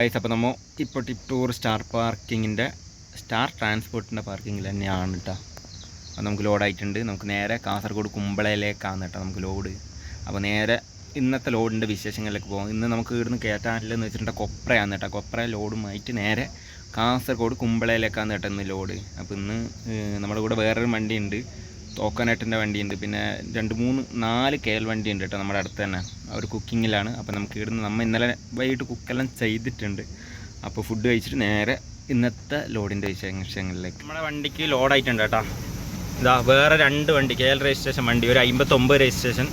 Guys അപ്പോൾ നമ്മൾ ഇപ്പോൾ ടിപ് ടൂർ സ്റ്റാർ പാർക്കിങ്ങിന്റെ സ്റ്റാർ ട്രാൻസ്പോർട്ടിന്റെ പാർക്കിങ്ങിൽ തന്നെയാണ് കേട്ടോ അപ്പോൾ നമുക്ക് ലോഡായിട്ടുണ്ട് നമുക്ക് നേരെ കാസർഗോഡ് കുമ്പളയിലേക്കാണ് കേട്ടോ നമുക്ക് ലോഡ് അപ്പോൾ നേരെ ഇന്നത്തെ ലോഡിന്റെ വിശേഷങ്ങളിലേക്ക് പോകാം ഇന്ന് നമുക്ക് ഇവിടുന്ന് കയറ്റാനില്ലെന്ന് വെച്ചിട്ടുണ്ടെങ്കിൽ കൊപ്രയാണ് കേട്ടോ കൊപ്ര ലോഡുമായിട്ട് നേരെ കാസർഗോഡ് കുമ്പളയിലേക്കാണ് കേട്ടോ ഇന്ന് ലോഡ് അപ്പോൾ ഇന്ന് നമ്മുടെ കൂടെ വേറൊരു വണ്ടിയുണ്ട്. തോക്കനേട്ടിന്റെ വണ്ടിയുണ്ട്. പിന്നെ രണ്ട് മൂന്ന് നാല് കേൽ വണ്ടിയുണ്ട് കേട്ടോ നമ്മുടെ അടുത്ത് തന്നെ. അവർ കുക്കിങ്ങിലാണ്. അപ്പോൾ നമുക്ക് ഇവിടുന്ന് നമ്മൾ ഇന്നലെ വൈകിട്ട് കുക്കെല്ലാം ചെയ്തിട്ടുണ്ട്. അപ്പോൾ ഫുഡ് കഴിച്ചിട്ട് നേരെ ഇന്നത്തെ ലോഡിന്റെ വിശേഷങ്ങളിലേക്ക്. നമ്മുടെ വണ്ടിക്ക് ലോഡായിട്ടുണ്ട് കേട്ടോ. ഇതാ വേറെ രണ്ട് വണ്ടി. കെ എൽ രജിസ്ട്രേഷൻ വണ്ടി. ഒരു അമ്പത്തൊമ്പത് രജിസ്ട്രേഷൻ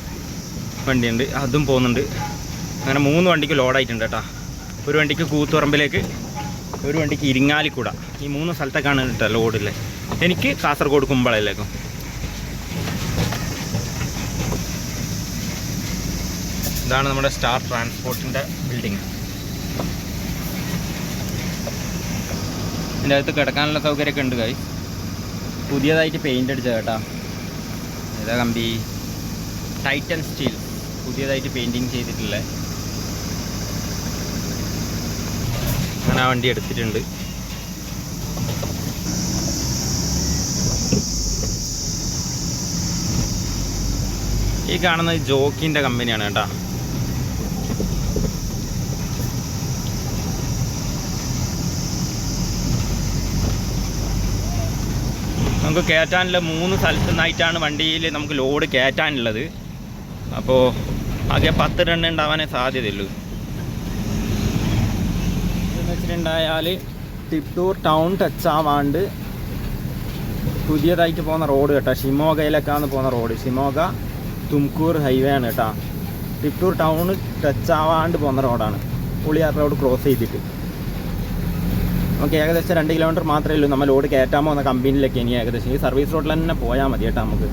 വണ്ടിയുണ്ട്. അതും പോകുന്നുണ്ട്. അങ്ങനെ മൂന്ന് വണ്ടിക്ക് ലോഡായിട്ടുണ്ട് കേട്ടോ. ഒരു വണ്ടിക്ക് കൂത്തുറമ്പിലേക്ക് ഒരു വണ്ടിക്ക് ഇരിങ്ങാലിക്കൂട. ഈ മൂന്ന് സ്ഥലത്തേക്കാണ് കേട്ടോ ലോഡില്ലേ. എനിക്ക് കാസർഗോഡ് കുമ്പളയിലേക്കും. ഇതാണ് നമ്മുടെ സ്റ്റാർ ട്രാൻസ്പോർട്ടിന്റെ ബിൽഡിംഗ്. ഇതിന്റെ അകത്ത് കിടക്കാനുള്ള സൗകര്യമൊക്കെ ഉണ്ട് കൈ പുതിയതായിട്ട് പെയിന്റ് അടിച്ചത് കേട്ടോ. ഏതാ കമ്പി. ടൈറ്റൻ സ്റ്റീൽ പുതിയതായിട്ട് പെയിന്റിങ് ചെയ്തിട്ടില്ലേ അങ്ങനെ ആ വണ്ടി എടുത്തിട്ടുണ്ട്. ഈ കാണുന്നത് ജോക്കിന്റെ കമ്പനിയാണ് കേട്ടോ. നമുക്ക് കയറ്റാനുള്ള മൂന്ന് സ്ഥലത്തു നിന്നായിട്ടാണ് വണ്ടിയിൽ നമുക്ക് ലോഡ് കയറ്റാനുള്ളത് അപ്പോൾ ആകെ പത്ത് ടൺ ഉണ്ടാവാനേ സാധ്യതയുള്ളൂ. എന്ന് വെച്ചിട്ടുണ്ടായാൽ ടിപ്പൂർ ടൗൺ ടച്ച് ആവാണ്ട് പുതിയതായിട്ട് പോകുന്ന റോഡ് കേട്ടോ. ഷിമോഗയിലേക്കാണ് പോകുന്ന റോഡ് ഷിമോഗ തുംകൂർ ഹൈവേ ആണ് കേട്ടോ. ടിപ്പൂർ ടൗൺ ടച്ച് ആവാണ്ട് പോകുന്ന റോഡാണ് പുളിയാർ റോഡ് ക്രോസ് ചെയ്തിട്ട്. നമുക്ക് ഏകദേശം രണ്ട് കിലോമീറ്റർ മാത്രമേ ഉള്ളൂ. നമ്മൾ ലോഡ് കയറ്റാമോ എന്ന കമ്പനിയിലേക്ക് ഇനി ഏകദേശം ഈ സർവീസ് റോഡിൽ തന്നെ പോയാൽ മതി കേട്ടോ നമുക്ക്.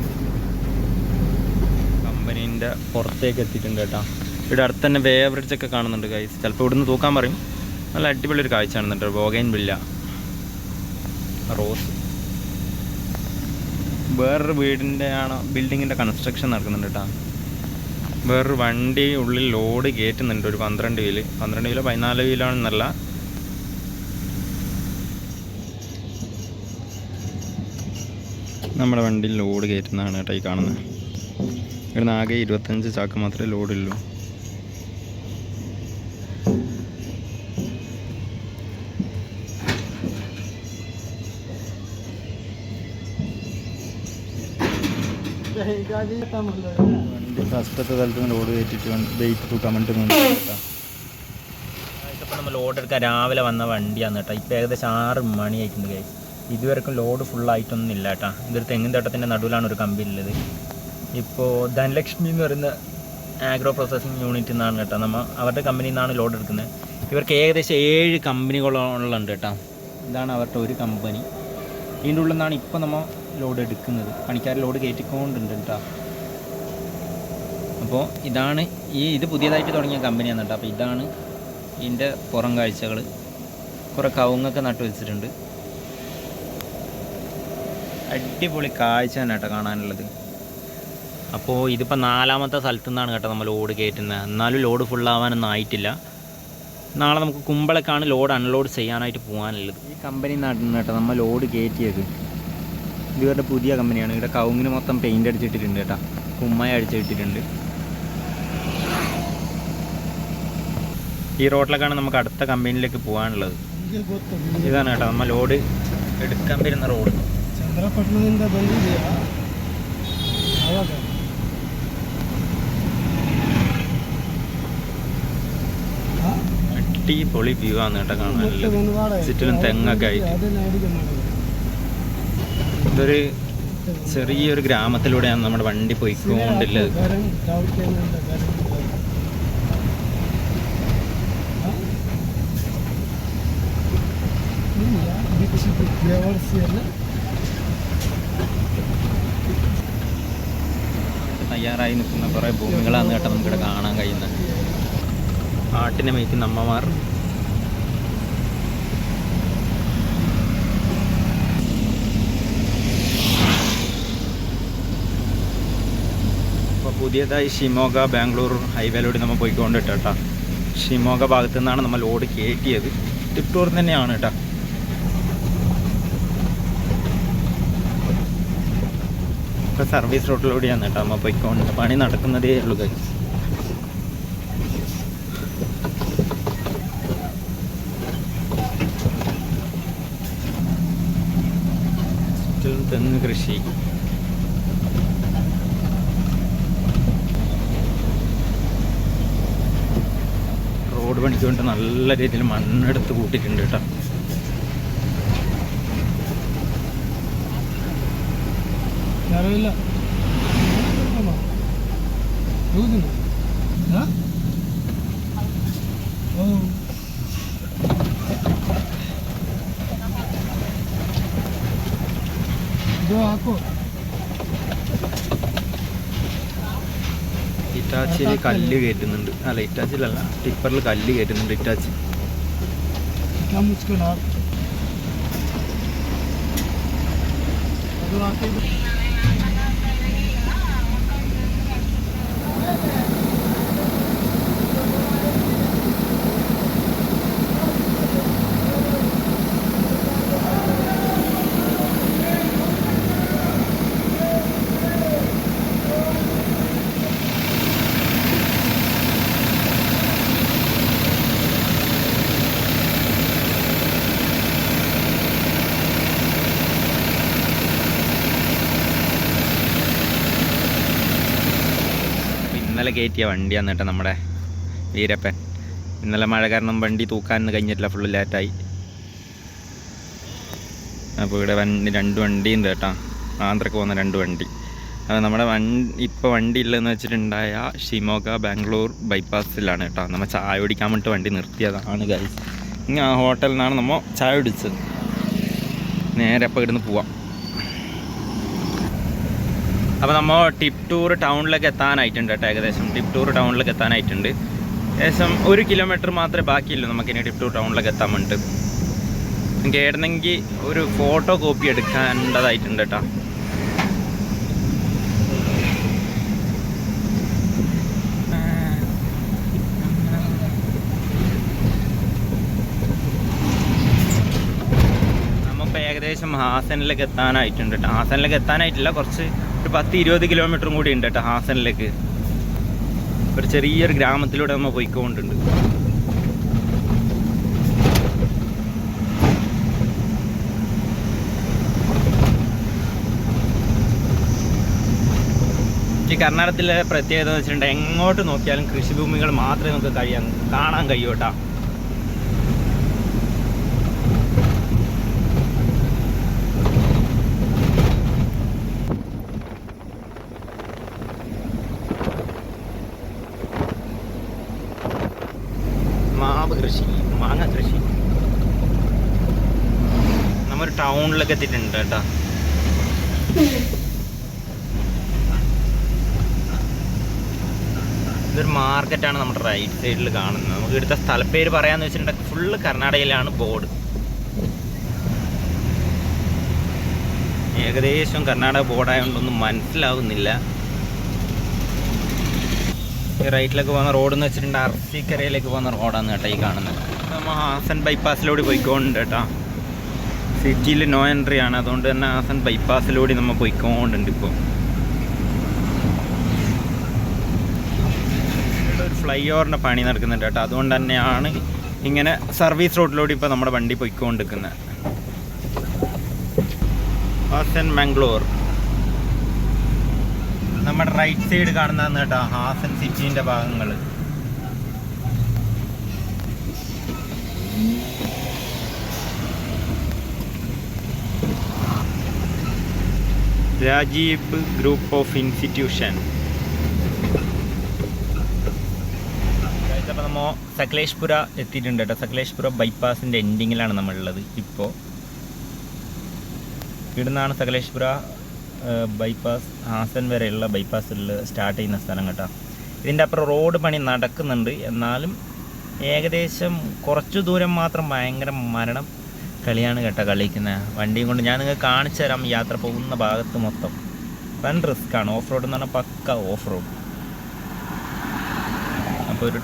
കമ്പനീന്റെ പുറത്തേക്ക് എത്തിയിട്ടുണ്ട് കേട്ടോ. ഇവിടെ അടുത്ത് തന്നെ വേ ഒക്കെ കാണുന്നുണ്ട് കൈ ചിലപ്പോൾ ഇവിടുന്ന് തൂക്കാൻ പറയും. നല്ല അടിപൊളി ഒരു കാഴ്ച കാണുന്നുണ്ട് ബോഗൈൻ വില്ല റോസ്. വേറൊരു വീടിന്റെ ആണോ ബിൽഡിങ്ങിന്റെ കൺസ്ട്രക്ഷൻ നടക്കുന്നുണ്ട് കേട്ടോ. വേറൊരു വണ്ടി ഉള്ളിൽ ലോഡ് കയറ്റുന്നുണ്ട് ഒരു പന്ത്രണ്ട് വീൽ പന്ത്രണ്ട് വീലോ പതിനാല് വീലോ എന്നല്ല നമ്മുടെ വണ്ടിയിൽ ലോഡ് കയറ്റുന്നതാണ് കേട്ടോ ഈ കാണുന്നത് ഇവിടുന്ന് ആകെ ഇരുപത്തഞ്ച് ചാക്ക് മാത്രമേ ലോഡുള്ളൂ. വണ്ടി ഫസ്റ്റത്തെ സ്ഥലത്ത് ലോഡ് കയറ്റിട്ട് വെയിറ്റ് തൂക്കാൻ വേണ്ടി കേട്ടോ. നമ്മൾ ലോഡ് എടുക്കാൻ രാവിലെ വന്ന വണ്ടിയാണ് കേട്ടോ. ഇപ്പോൾ ഏകദേശം ആറ് മണിയായിട്ടുണ്ട് കൈ ഇതുവരെക്കും ലോഡ് ഫുള്ളായിട്ടൊന്നും ഇല്ല കേട്ടോ ഇതൊരു തെങ്ങിൻ തോട്ടത്തിന്റെ നടുവിലാണ് ഒരു കമ്പി ഉള്ളത്. ഇപ്പോൾ ധനലക്ഷ്മി എന്ന് പറയുന്ന ആഗ്രോ പ്രോസസ്സിംഗ് യൂണിറ്റിൽ നിന്നാണ് കേട്ടോ. നമ്മൾ അവരുടെ കമ്പനിയിൽ നിന്നാണ് ലോഡ് എടുക്കുന്നത്. ഇവർക്ക് ഏകദേശം ഏഴ് കമ്പനികളുണ്ട് കേട്ടോ. ഇതാണ് അവരുടെ ഒരു കമ്പനി ഇതിന്റെ ഉള്ളിൽ നിന്നാണ് ഇപ്പോൾ നമ്മൾ ലോഡ് എടുക്കുന്നത്. പണിക്കാർ ലോഡ് കയറ്റിക്കൊണ്ടുണ്ട് കേട്ടോ അപ്പോൾ ഇതാണ് ഈ ഇത് പുതിയതായിട്ട് തുടങ്ങിയ കമ്പനിയാണ് കേട്ടോ. അപ്പോൾ ഇതാണ് ഇതിന്റെ പുറം കാഴ്ചകൾ കുറേ കവുങ്ങൊക്കെ നട്ടു വെച്ചിട്ടുണ്ട് അടിപൊളി കാഴ്ച തന്നെ കേട്ടോ കാണാനുള്ളത്. അപ്പോൾ ഇതിപ്പോൾ നാലാമത്തെ സ്ഥലത്തു നിന്നാണ് കേട്ടോ നമ്മൾ ലോഡ് കയറ്റുന്നത്. എന്നാലും ലോഡ് ഫുള്ളാവാനൊന്നും ആയിട്ടില്ല. നാളെ നമുക്ക് കുമ്പളക്കാണ് ലോഡ് അൺലോഡ് ചെയ്യാനായിട്ട് പോകാനുള്ളത്. ഈ കമ്പനി നടന്നു കേട്ടോ നമ്മൾ ലോഡ് കയറ്റിയത്. ഇവരുടെ പുതിയ കമ്പനിയാണ് ഇവിടെ കൗങ്ങിന് മൊത്തം പെയിന്റ് അടിച്ചിട്ടിട്ടുണ്ട് കേട്ടോ. കുമ്മായി അടിച്ചിട്ടിട്ടുണ്ട്. ഈ റോഡിലേക്കാണ് നമുക്ക് അടുത്ത കമ്പനിയിലേക്ക് പോകാനുള്ളത്. ഇതാണ് കേട്ടോ നമ്മൾ ലോഡ് എടുക്കാൻ വരുന്ന റോഡ്. ಚಂದ್ರಪಟ್ಟಣದಿಂದ ಬಂದಿದೆಯಾ ಆವಾಗ അടിപൊളി വ്യൂ ആണ് കേട്ടോ കാണാനുള്ളത് ചുറ്റിലും തെങ്ങൊക്കെ ആയിട്ട് ಅದನ್ನ ಅಡಿಗೆ ಮಾಡೋದು ഇതൊരു ചെറിയൊരു ഗ്രാമത്തിലൂടെയാണ് നമ്മുടെ വണ്ടി പോയിക്കൊണ്ടുള്ളത് ಗರಂ ಚಾವಟಿಯಿಂದ ಗರಂ ಫ್ಲೇವರ್ಸ್ ಎಲ್ಲ തയ്യാറായി നിൽക്കുന്ന കുറേ ഭൂമികളാണ് കേട്ടോ നമുക്കിവിടെ കാണാൻ കഴിയുന്നത്. ആട്ടിനെ മേയ്ക്കുന്ന അമ്മമാർ. അപ്പോൾ പുതിയതായി ഷിമോഗ ബാംഗ്ലൂർ ഹൈവേയിലൂടെ നമ്മൾ പോയിക്കൊണ്ടിട്ടോ ഷിമോഗ ഭാഗത്തു നിന്നാണ് നമ്മൾ ലോഡ് കയറ്റിയത്. ടിപ്ടൂർ തന്നെയാണ് കേട്ടോ. ഇപ്പോൾ സർവീസ് റോഡിലൂടെയാണ് കേട്ടോ. നമ്മൾ പോയിക്കൊണ്ട് പണി നടക്കുന്നതേ ഉള്ളൂ. ചുറ്റിലും തെങ്ങ് കൃഷി. റോഡ് പണിക്ക് വേണ്ടി നല്ല രീതിയിൽ മണ്ണെടുത്ത് കൂട്ടിയിട്ടുണ്ട് കേട്ടോ. സാരമില്ല ഇറ്റാച്ചിയിൽ കല്ല് കയറ്റുന്നുണ്ട്. അല്ല ഇറ്റാച്ചിയിലല്ല ടിപ്പറിൽ കല്ല് കയറ്റുന്നുണ്ട് ഇറ്റാച്ചി. മുസ്കുലാ ഇന്നലെ കയറ്റിയ വണ്ടിയാണ് കേട്ടോ നമ്മുടെ വീരപ്പൻ. ഇന്നലെ മഴ കാരണം വണ്ടി തൂക്കാൻ കഴിഞ്ഞിട്ടില്ല ഫുള്ള് ലേറ്റായി അപ്പോൾ ഇവിടെ വണ്ടി രണ്ട് വണ്ടിയുണ്ട് കേട്ടോ. ആന്ധ്രക്ക് പോകുന്ന രണ്ട് വണ്ടി. അത് നമ്മുടെ വണ്ടി ഇപ്പോൾ വണ്ടി ഇല്ലെന്ന് വെച്ചിട്ടുണ്ടായ ഷിമോഗ ബാംഗ്ലൂർ ബൈപ്പാസിലാണ് കേട്ടോ. നമ്മൾ ചായ കുടിക്കാൻ വേണ്ടിയിട്ട് വണ്ടി നിർത്തിയതാണ് ഗൈസ് ഇനി ആ ഹോട്ടലിൽ നിന്നാണ് നമ്മൾ ചായ കുടിച്ചത്. നേരെ അപ്പോൾ ഇവിടുന്ന് പോവാം. അപ്പോൾ നമ്മൾ ടിപ് ടൂർ ടൗണിലേക്ക് എത്താനായിട്ടുണ്ട് കേട്ടോ ഏകദേശം. ടിപ് ടൂർ ടൗണിലേക്ക് എത്താനായിട്ടുണ്ട്. ഏകദേശം ഒരു കിലോമീറ്റർ മാത്രമേ ബാക്കിയുള്ളൂ നമുക്കിനി ടിപ്ടൂർ ടൗണിലേക്ക് എത്താൻ വേണ്ടിയിട്ട് എനിക്ക് ഏടുന്നെങ്കിൽ ഒരു ഫോട്ടോ കോപ്പി എടുക്കേണ്ടതായിട്ടുണ്ട് കേട്ടോ. ഏകദേശം ഹാസനിലേക്ക് എത്താനായിട്ടുണ്ട് കേട്ടോ. ഹാസനിലേക്ക് എത്താനായിട്ടില്ല കുറച്ച് ഒരു പത്ത് ഇരുപത് കിലോമീറ്ററും കൂടി ഉണ്ട് കേട്ടോ ഹാസനിലേക്ക്. ഒരു ചെറിയൊരു ഗ്രാമത്തിലൂടെ നമ്മൾ പോയിക്കൊണ്ടുണ്ട്. ഈ കർണാടകത്തിലെ പ്രത്യേകത എന്ന് വെച്ചിട്ടുണ്ടെങ്കിൽ എങ്ങോട്ട് നോക്കിയാലും കൃഷിഭൂമികൾ മാത്രമേ നമുക്ക് കഴിയാൻ കാണാൻ കഴിയൂ കേട്ടോ മാവ് കൃഷി മാങ്ങ കൃഷി ടൗണിലൊക്കെ എത്തിയിട്ടുണ്ട് കേട്ടോ. ഇതൊരു മാർക്കറ്റാണ് നമ്മുടെ റൈറ്റ് സൈഡിൽ കാണുന്നത്. നമുക്ക് ഇവിടുത്തെ സ്ഥലപ്പേര് പറയാന്ന് വെച്ചിട്ടുണ്ടെങ്കിൽ ഫുള്ള് കർണാടകയിലാണ് ബോർഡ്. ഏകദേശം കർണാടക ബോർഡായതുകൊണ്ടൊന്നും മനസ്സിലാവുന്നില്ല. ഈ റൈറ്റിലേക്ക് പോകുന്ന റോഡ് എന്ന് വെച്ചിട്ടുണ്ടെങ്കിൽ അർസിക്കരയിലേക്ക് പോകുന്ന റോഡാണ് കേട്ടോ ഈ കാണുന്നത്. നമ്മൾ ഹാസൻ ബൈപ്പാസിലൂടെ പോയിക്കോണ്ട് കേട്ടോ. സിറ്റിയിൽ നോ എൻട്രി ആണ്. അതുകൊണ്ട് തന്നെ ആസൻ ബൈപ്പാസിലൂടെ നമ്മൾ പോയിക്കോണ്ടുണ്ട് ഇപ്പോൾ ഒരു ഫ്ലൈ ഓവറിന്റെ പണി നടക്കുന്നുണ്ട് കേട്ടോ. അതുകൊണ്ട് തന്നെയാണ് ഇങ്ങനെ സർവീസ് റോഡിലൂടെ ഇപ്പോൾ നമ്മുടെ വണ്ടി പോയിക്കൊണ്ടിരിക്കുന്നത് ഹാസൻ മംഗ്ലൂർ നമ്മുടെ റൈറ്റ് സൈഡ് കാണുന്നതാണ് കേട്ടോ ഹാസൻ സിറ്റീന്റെ ഭാഗങ്ങൾ രാജീവ് ഗ്രൂപ്പ് ഓഫ് ഇൻസ്റ്റിറ്റ്യൂഷൻ. അപ്പോൾ നമ്മൾ സകലേഷ്പുര എത്തിയിട്ടുണ്ട് കേട്ടോ. സകലേഷ്പുര ബൈപ്പാസിന്റെ എൻഡിങ്ങിലാണ് നമ്മളുള്ളത് ഇപ്പോൾ ഇവിടുന്നാണ് സകലേഷ്പുര ബൈപ്പാസ് ഹാസൻ വരെയുള്ള ബൈപ്പാസിൽ സ്റ്റാർട്ട് ചെയ്യുന്ന സ്ഥലം കേട്ടോ. ഇതിന്റെ അപ്പുറം റോഡ് പണി നടക്കുന്നുണ്ട്. എന്നാലും ഏകദേശം കുറച്ച് ദൂരം മാത്രം ഭയങ്കര മരണം കളിയാണ് കേട്ടോ കളിക്കുന്നത് വണ്ടിയും കൊണ്ട് ഞാൻ നിങ്ങൾക്ക് കാണിച്ചു തരാം യാത്ര പോകുന്ന ഭാഗത്ത് മൊത്തം. വൻ റിസ്ക്കാണ് ഓഫ് റോഡ് എന്ന് പറഞ്ഞാൽ പക്ക ഓഫ് റോഡ് അപ്പോൾ ഒരു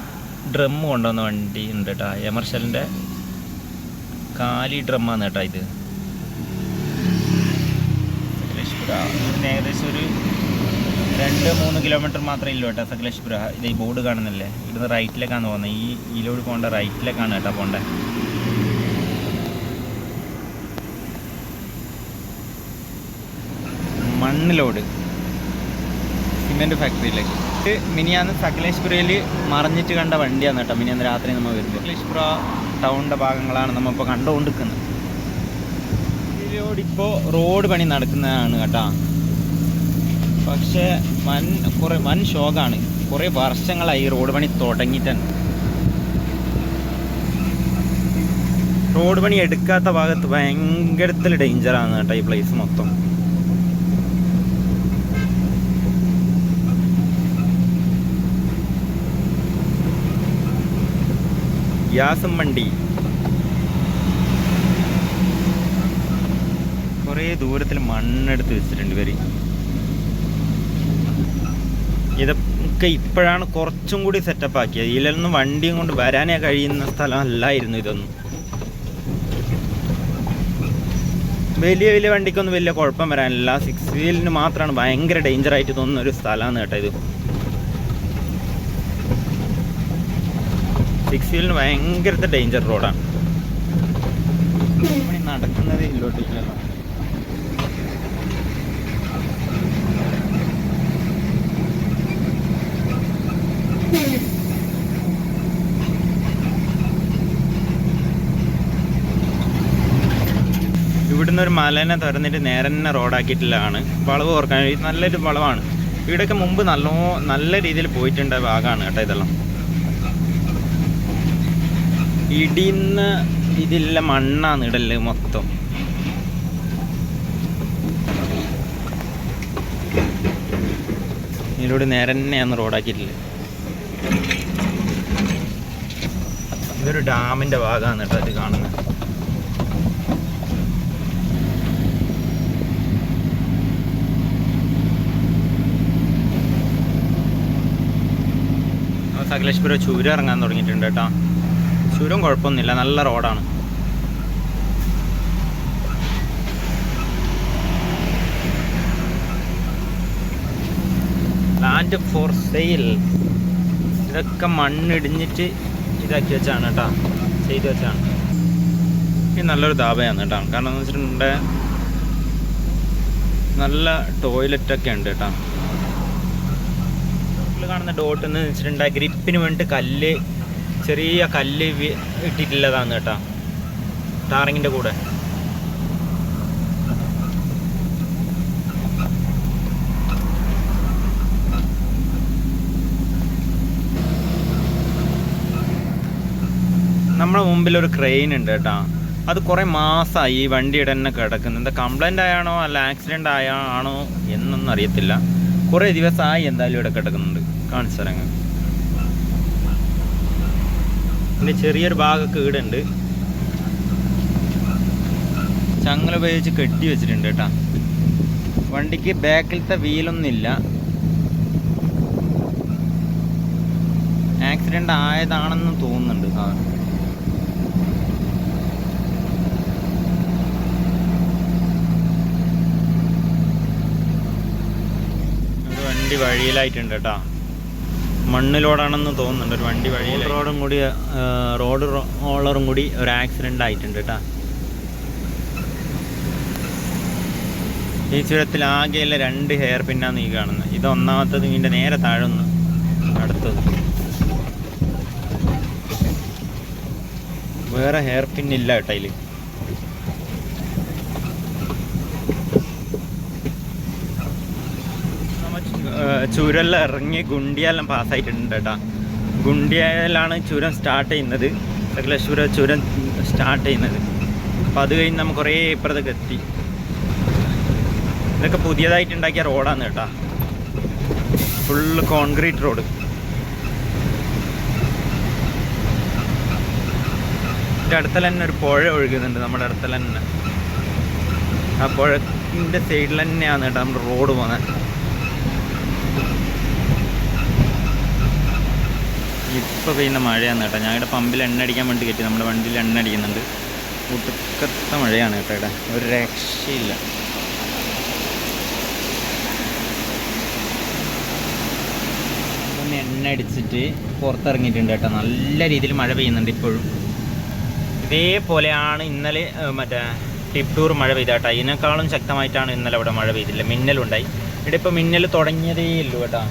ഡ്രം കൊണ്ടുവന്ന വണ്ടി ഉണ്ട് കേട്ടോ എമർഷലിന്റെ കാലി ഡ്രമ്മാണ് കേട്ടോ ഇത്. ഇവിടുന്ന് ഏകദേശം ഒരു രണ്ട് മൂന്ന് കിലോമീറ്റർ മാത്രമേ ഇല്ലൂ കേട്ടോ സകലേശ്പുര. ഇത് ഈ ബോർഡ് കാണുന്നില്ലേ? ഇവിടുന്ന് റൈറ്റിലേക്കാണ് പോകുന്നത് ഈ ഇതിലൂടെ പോകേണ്ട റൈറ്റിലേക്കാണ് കേട്ടോ പോകേണ്ടത് മണ്ണ് ലോഡ് സിമെന്റ് ഫാക്ടറിയിലേക്ക്. ഇത് മിനിയാന്ന് സകലേശ്പുരയിൽ മറിഞ്ഞിട്ട് കണ്ട വണ്ടിയാണ് കേട്ടോ മിനിയാന്ന് രാത്രി നമ്മൾ വരുന്നത്. സകലേശ്പുര ടൗണിന്റെ ഭാഗങ്ങളാണ് നമ്മളിപ്പോൾ കണ്ടുകൊണ്ടിരിക്കുന്നത് ഇതിലോടിപ്പോൾ റോഡ് പണി നടക്കുന്നതാണ് കേട്ടോ. പക്ഷേ വൻ കുറേ വൻ ഷോക്കാണ് കുറേ വർഷങ്ങളായി റോഡ് പണി തുടങ്ങിയിട്ടാണ്. റോഡ് പണി എടുക്കാത്ത ഭാഗത്ത് ഭയങ്കരത്തിൽ ഡേഞ്ചറാണ് കേട്ടോ ഈ പ്ലേസ് മൊത്തം. ഗ്യാസും വണ്ടി കുറേ ദൂരത്തിൽ മണ്ണെടുത്ത് വെച്ചിട്ടുണ്ട് ഇവർ ഇതൊക്കെ ഇപ്പോഴാണ് കുറച്ചും കൂടി സെറ്റപ്പ് ആക്കിയത്. ഇതിലൊന്നും വണ്ടിയും കൊണ്ട് വരാനേ കഴിയുന്ന സ്ഥലമല്ലായിരുന്നു ഇതൊന്നും. വലിയ വലിയ വണ്ടിക്കൊന്നും വലിയ കുഴപ്പം വരാനില്ല. സിക്സ് വീലിന് മാത്രമാണ് ഭയങ്കര ഡേഞ്ചർ ആയിട്ട് തോന്നുന്ന ഒരു സ്ഥലമാണ് കേട്ടോ ഇത്. സിക്സ് വീലിന് ഭയങ്കരത്തെ ഡേഞ്ചർ റോഡാണ് നടക്കുന്നത് ഇല്ലോട്ടില്ലല്ലോ. ഇവിടുന്ന് ഒരു മലേനെ തുറന്നിട്ട് നേരെ തന്നെ റോഡാക്കിയിട്ടില്ലാണ് വളവ് ഓർക്കാൻ നല്ലൊരു വളവാണ്. ഇവിടെയൊക്കെ മുമ്പ് നല്ല നല്ല രീതിയിൽ പോയിട്ടുണ്ട് ഭാഗമാണ് കേട്ടോ ഇതെല്ലാം. ഇടിയുന്ന ഇതില്ല മണ്ണാണ് ഇടൽ മൊത്തം. ഇതിലൂടെ നേരെ തന്നെയാണ് റോഡാക്കിയിട്ടില്ല ഇതൊരു ഡാമിന്റെ ഭാഗമാണ് കേട്ടോ ഇത് കാണുന്നത്. സകലേശ്പുരം ചുരം ഇറങ്ങാൻ തുടങ്ങിയിട്ടുണ്ട് കേട്ടോ. ചുരം കുഴപ്പമൊന്നുമില്ല നല്ല റോഡാണ്. ലാൻഡ് ഫോർ സെയിൽ ഇതൊക്കെ മണ്ണിടിഞ്ഞിട്ട് ഇതാക്കി വെച്ചാണ് കേട്ടോ ചെയ്തു വെച്ചാണ്. ഇത് നല്ലൊരു ധാബയാണ് കേട്ടോ. കാരണം എന്ന് വെച്ചിട്ടുണ്ടെങ്കിൽ നല്ല ടോയ്ലറ്റൊക്കെ ഉണ്ട് കേട്ടോ. കാണുന്ന ഡോട്ട് എന്ന് വെച്ചിട്ടുണ്ടെങ്കിൽ ഗ്രിപ്പിന് വേണ്ടി കല്ല് ചെറിയ കല്ല് ഇട്ടിട്ടുള്ളതാണ് കേട്ടോ. ടാറിങ്ങിന്റെ കൂടെ. നമ്മുടെ മുമ്പിൽ ഒരു ക്രെയിൻ ഉണ്ട് കേട്ടോ. അത് കുറേ മാസമായി ഈ വണ്ടിയുടെ തന്നെ കിടക്കുന്നത് എന്താ കംപ്ലൈന്റ് ആയാണോ അല്ല ആക്സിഡന്റ് ആയാണോ എന്നൊന്നും അറിയത്തില്ല. കുറേ ദിവസമായി എന്തായാലും ഇവിടെ കിടക്കുന്നുണ്ട്. കാണിച്ചു തരാം പിന്നെ ചെറിയൊരു ഭാഗമൊക്കെ ഈടുണ്ട്. ചങ്ങൽ ഉപയോഗിച്ച് കെട്ടി വെച്ചിട്ടുണ്ട് കേട്ടാ. വണ്ടിക്ക് ബാക്കിലത്തെ വീലൊന്നുമില്ല ആക്സിഡന്റ് ആയതാണെന്ന് തോന്നുന്നുണ്ട് സാധനം വണ്ടി വഴിയിലായിട്ടുണ്ട് കേട്ടാ. മണ്ണിലോടാണെന്ന് തോന്നുന്നുണ്ട് ഒരു വണ്ടി വഴി റോഡും കൂടി റോഡ് റോളറും കൂടി ഒരു ആക്സിഡന്റ് ആയിട്ടുണ്ട് കേട്ടാ. ഈ ചുരത്തിൽ ആകെയുള്ള രണ്ട് ഹെയർ പിന്നാണ് ഈ കാണുന്നത്. ഇത് ഒന്നാമത്തത് ഇതിന്റെ നേരെ താഴൊന്ന് അടുത്തത്. വേറെ ഹെയർ പിന്നില്ല കേട്ടോ ഇതിൽ ചുരെല്ലാം ഇറങ്ങി ഗുണ്ടിയെല്ലാം പാസ്സായിട്ടുണ്ട് കേട്ടോ. ഗുണ്ടിയാലാണ് ചുരം സ്റ്റാർട്ട് ചെയ്യുന്നത്. സകലേശ്വര ചുരം സ്റ്റാർട്ട് ചെയ്യുന്നത്. അപ്പോൾ അത് കഴിഞ്ഞ് നമ്മൾ കുറേ ഇപ്പുറത്തേക്ക് എത്തി. ഇതൊക്കെ പുതിയതായിട്ട് ഉണ്ടാക്കിയ റോഡാണ് കേട്ടോ. ഫുള്ള് കോൺക്രീറ്റ് റോഡ് അടുത്തൽ തന്നെ ഒരു പുഴ ഒഴുകുന്നുണ്ട് നമ്മുടെ അടുത്തൽ തന്നെ. ആ പുഴന്റെ സൈഡിൽ തന്നെയാണ് കേട്ടോ നമ്മുടെ റോഡ് പോകുന്നത് ഇപ്പോൾ പെയ്യുന്ന മഴയാണ് കേട്ടോ. ഞാൻ ഇവിടെ പമ്പിൽ എണ്ണ അടിക്കാൻ വേണ്ടി കയറ്റി. നമ്മുടെ വണ്ടിയിൽ എണ്ണ അടിക്കുന്നുണ്ട്. ഒടുക്കത്തെ മഴയാണ് കേട്ടോ ഇവിടെ. ഒരു രക്ഷയില്ല. എണ്ണ അടിച്ചിട്ട് പുറത്തിറങ്ങിയിട്ടുണ്ട് കേട്ടോ. നല്ല രീതിയിൽ മഴ പെയ്യുന്നുണ്ട് ഇപ്പോഴും. ഇതേപോലെയാണ് ഇന്നലെ മറ്റേ ടൂർ മഴ പെയ്ത കേട്ടോ. ഇതിനേക്കാളും ശക്തമായിട്ടാണ് ഇന്നലെ ഇവിടെ മഴ പെയ്തില്ല മിന്നലുണ്ടായി. ഇവിടെ ഇപ്പോൾ മിന്നൽ തുടങ്ങിയതേ ഉള്ളൂ കേട്ടോ.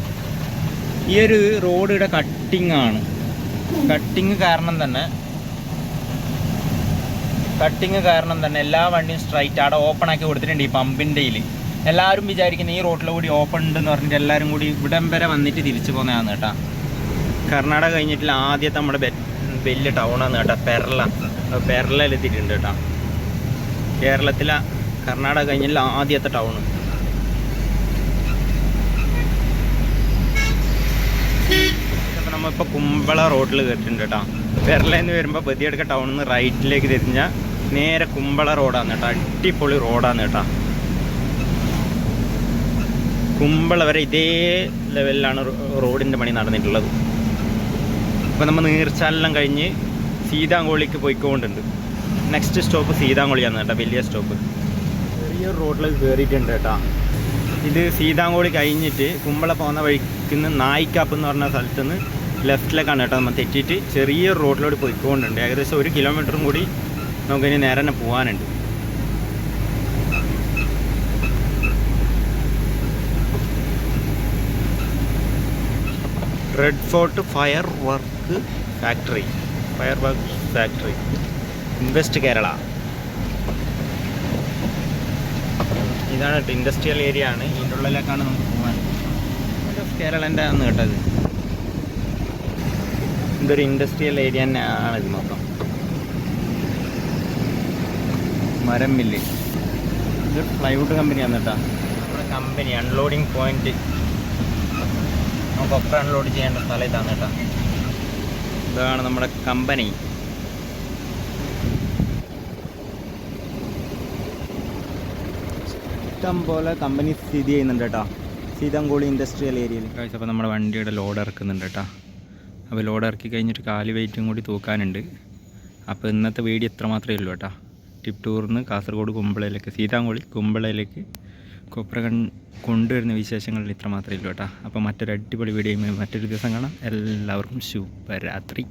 ഈ ഒരു റോഡിയുടെ കട്ടിംഗ് ആണ്. കട്ടിങ് കാരണം തന്നെ കട്ടിങ് കാരണം തന്നെ എല്ലാ വണ്ടിയും സ്ട്രൈറ്റ് അവിടെ ഓപ്പൺ ആക്കി കൊടുത്തിട്ടുണ്ട് ഈ പമ്പിന്റെ എല്ലാവരും വിചാരിക്കുന്ന ഈ കൂടി ഓപ്പൺ ഉണ്ടെന്ന് പറഞ്ഞിട്ട് എല്ലാവരും കൂടി ഇവിടം വരെ വന്നിട്ട് തിരിച്ചു പോകുന്നതാണ് കേട്ടോ. കർണാടക കഴിഞ്ഞിട്ടുള്ള ആദ്യത്തെ നമ്മുടെ വലിയ വലിയ ടൗണാണ് കേട്ടോ പെരള. പെരളയിലെത്തിയിട്ടുണ്ട് കേട്ടോ. കേരളത്തിലെ കർണാടക കഴിഞ്ഞിട്ടുള്ള ആദ്യത്തെ ടൗണ് ഇപ്പം നമ്മളിപ്പോൾ കുമ്പള റോഡിൽ കയറ്റിട്ടുണ്ട് കേട്ടോ പെരളയെന്ന് വരുമ്പോൾ ബദിയടുക്ക ടൗണിൽ നിന്ന് റൈറ്റിലേക്ക് തിരിഞ്ഞാൽ നേരെ കുമ്പള റോഡാണ് കേട്ടോ അടിപൊളി റോഡാണ് കേട്ടോ കുമ്പള വരെ ഇതേ ലെവലിലാണ് റോഡിന്റെ പണി നടന്നിട്ടുള്ളത്. അപ്പോൾ നമ്മൾ നീർച്ചാലെല്ലാം കഴിഞ്ഞ് സീതാങ്കോളിക്ക് പോയിക്കൊണ്ടുണ്ട്. നെക്സ്റ്റ് സ്റ്റോപ്പ് സീതാങ്കോളിയാണ് കേട്ടോ വലിയ സ്റ്റോപ്പ് ചെറിയൊരു റോഡിൽ കയറിയിട്ടുണ്ട് കേട്ടോ ഇത് സീതാങ്കോളി കഴിഞ്ഞിട്ട് കുമ്പള പോകുന്ന വഴിക്ക് നിന്ന് നായിക്കാപ്പ് എന്ന് പറഞ്ഞ സ്ഥലത്ത് നിന്ന് ലെഫ്റ്റിലേക്കാണ് കേട്ടോ നമ്മൾ തെറ്റിയിട്ട് ചെറിയ റോഡിലോട്ട് പോയിക്കൊണ്ടുണ്ട് ഏകദേശം ഒരു കിലോമീറ്ററും കൂടി നമുക്കിനി നേരെ തന്നെ പോകാനുണ്ട് red fort firework factory. Firework factory. Invest Kerala. ഇതാണ് ഇൻഡസ്ട്രിയൽ ഏരിയ ആണ്. ഇതിന്റെ ഉള്ളിലേക്കാണ് നമുക്ക് പോകാൻ കേരളന്റെ ആണ് കേട്ടത് ഇതൊരു ഇൻഡസ്ട്രിയൽ ഏരിയ തന്നെ ആണ് ഇത് മൊത്തം. മരം മില്ല് ഇത് ഫ്ലൈവുഡ് കമ്പനിയാണ് കേട്ടോ. നമ്മുടെ കമ്പനി അൺലോഡിങ് പോയിന്റ് നമുക്ക് ഒക്കെ അൺലോഡ് ചെയ്യേണ്ട സ്ഥലം ഇതാണ് കേട്ടോ. ഇതാണ് നമ്മുടെ കമ്പനി ഇഷ്ടം പോലെ കമ്പനി സ്ഥിതി ചെയ്യുന്നുണ്ട് കേട്ടോ. സീതംകോളി ഇൻഡസ്ട്രിയൽ ഏരിയയിൽ അപ്പോൾ നമ്മുടെ വണ്ടിയുടെ ലോഡ് ഇറക്കുന്നുണ്ട് കേട്ടോ. അപ്പോൾ ലോഡ് ഇറക്കി കഴിഞ്ഞിട്ട് കാൽ വെയിറ്റും കൂടി തൂക്കാനുണ്ട്. അപ്പോൾ ഇന്നത്തെ വീഡിയോ ഇത്ര മാത്രമേ ഉള്ളൂ കേട്ടോ. ടിപ്പ് ടൂറിന്ന് കാസർഗോഡ് കുമ്പളയിലേക്ക് സീതാങ്കോളി കുമ്പളയിലേക്ക് കൊപ്രകൺ കൊണ്ടുവരുന്ന വിശേഷങ്ങളിൽ ഇത്ര മാത്രമേ ഉള്ളൂ കേട്ടോ. അപ്പോൾ മറ്റൊരു അടിപൊളി വീഡിയോയുമായി മറ്റൊരു ദിവസം കാണാം. എല്ലാവർക്കും ശുഭരാത്രി.